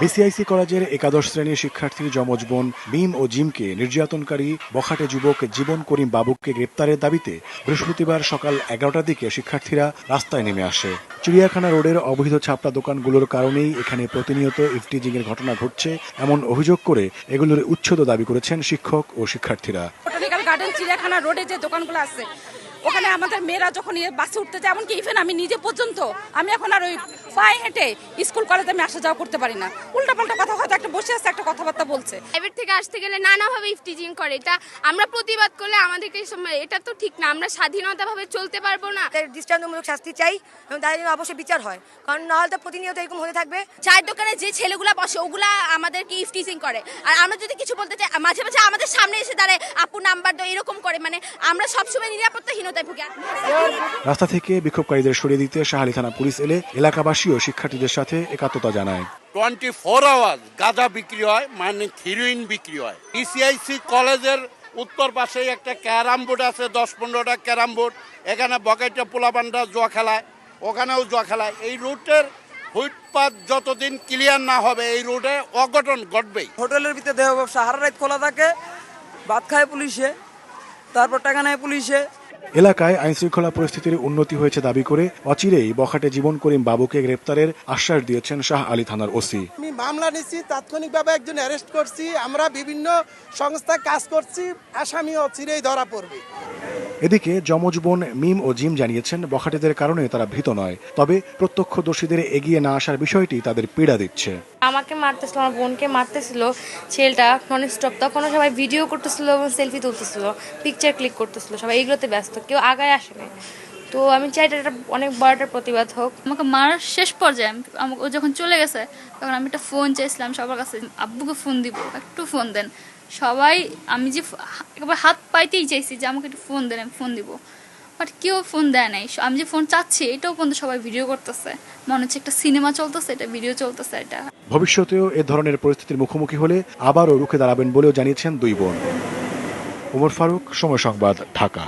BCIC কলেজের একাদশ শ্রেণির শিক্ষার্থী যমজ বোন মিম ও জিমকে নির্যাতনকারী বখাটে যুবক জীবন করিম বাবুককে গ্রেপ্তারের দাবিতে বৃহস্পতিবার সকাল এগারোটার দিকে শিক্ষার্থীরা রাস্তায় নেমে আসে। চিড়িয়াখানা রোডের অবৈধ ছাপড়া দোকানগুলোর কারণেই এখানে প্রতিনিয়ত ইফটিজিং এর ঘটনা ঘটছে। এমন অভিযোগ করে এগুলোর উচ্ছেদ দাবি করেছেন শিক্ষক ও শিক্ষার্থীরা। গার্ডেন চিড়িয়াখানা রোডে যে দোকানগুলো আছে ওখানে আমাদের মেয়েরা যখন বাসে উঠতে যায় এমনকি ইভেন আমি নিজে পর্যন্ত আমি এখন আর ওই পায়ে হেঁটে স্কুল কলেজে আমি আসা যাওয়া করতে পারি না। উল্টাপাল্টা কথা হয়তো একটা বসে আছে একটা কথাবার্তা বলছে। প্রাইভেট থেকে আসতে গেলে নানাভাবে ইফটিজিং করে। এটা আমরা প্রতিবাদ করলে আমাদেরকে সময়- এটা তো ঠিক না। আমরা স্বাধীনতাভাবে চলতে পারব না। তাদের দৃষ্টান্তমূলক শাস্তি চাই এবং তাদের জন্য অবশ্যই বিচার হয়। কারণ নাহলে তো প্রতিনিয়ত এরকম হতে থাকবে। চায়ের দোকানে যে ছেলেগুলা বসে ওগুলা আমাদেরকে ইফটিজিং করে। আর আমরা যদি কিছু বলতে চাই মাঝে মাঝে আমাদের সামনে এসে দাঁড়ায় আপু নাম্বার দাও এরকম করে। মানে আমরা সবসময় ভুগি? রাস্তা থেকে বিক্ষোভকারীদের সরিয়ে দিতে শাহালি থানা পুলিশ এলে এলাকাবাসী ও শিক্ষার্থীদের সাথে একাত্মতা জানায়। টোয়েন্টি ফোর আওয়ার গাঁজা বিক্রি হয় মানে হিরোইন বিক্রি হয়। ইসিআইসি কলেজের উত্তর পাশে একটা ক্যারাম বোর্ড আছে দশ পনেরোটা ক্যারাম বোর্ড। এখানে বকেটে পোলাপান্ডা জুয়া খেলায় ওখানেও জুয়া খেলায়। এই রুটের ফুটপাত যতদিন ক্লিয়ার না হবে এই রোডে অঘটন ঘটবেই। হোটেলের ভিতরে দেহ ব্যবসা হারা রাত খোলা থাকে ভাত খায় পুলিশে তারপর টাকা নেয় পুলিশে এলাকায় আইনশৃঙ্খলা পরিস্থিতির উন্নতি হয়েছে দাবি করে অচিরেই বখাটে জীবন করিম বাবুকে গ্রেপ্তারের আশ্বাস দিয়েছেন শাহ আলী থানার ওসি। আমি মামলা নিচ্ছি তাৎক্ষণিকভাবে একজন অ্যারেস্ট করছি আমরা বিভিন্ন সংস্থা কাজ করছি আসামি অচিরেই ধরা পড়বে। এদিকে যমজ বোন মিম ও জিম জানিয়েছেন বখাটেদের কারণে তারা ভীত নয় তবে প্রত্যক্ষদর্শীদের এগিয়ে না আসার বিষয়টি তাদের পীড়া দিচ্ছে। আমাকে মারতেছিল, আমার বোনকে মারতেছিল, ছেলেটা নন স্টপ তখন সবাই ভিডিও করতেছিল এবং সেলফি তুলতেছিল পিকচার ক্লিক করতেছিল, সবাই এগুলোতে ব্যস্ত, কেউ আগায় আসেনি। তো আমি চাই এটা অনেক বড় একটা প্রতিবাদ হোক। আমাকে মারার শেষ পর্যায়ে আমি- আমাকে ও যখন চলে গেছে, তখন আমি একটা ফোন চাইছিলাম, সবার কাছে, আব্বুকে ফোন দিব, একটু ফোন দেন। সবাই আমি যে একবার হাত পাইতেই চাইছি যে আমাকে একটু ফোন দেন, আমি ফোন দিব। বাট কেউ ফোন দেয় নাই। আমি যে ফোন চাচ্ছি, এটাও পর্যন্ত সবাই ভিডিও করতেছে। মনে হচ্ছে একটা সিনেমা চলতেছে, এটা ভিডিও চলতেছে, এটা। ভবিষ্যতেও এ ধরনের পরিস্থিতির মুখোমুখি হলে আবারও রুখে দাঁড়াবেন বলেও জানিয়েছেন দুই বোন। ওমর ফারুক, সময় সংবাদ, ঢাকা।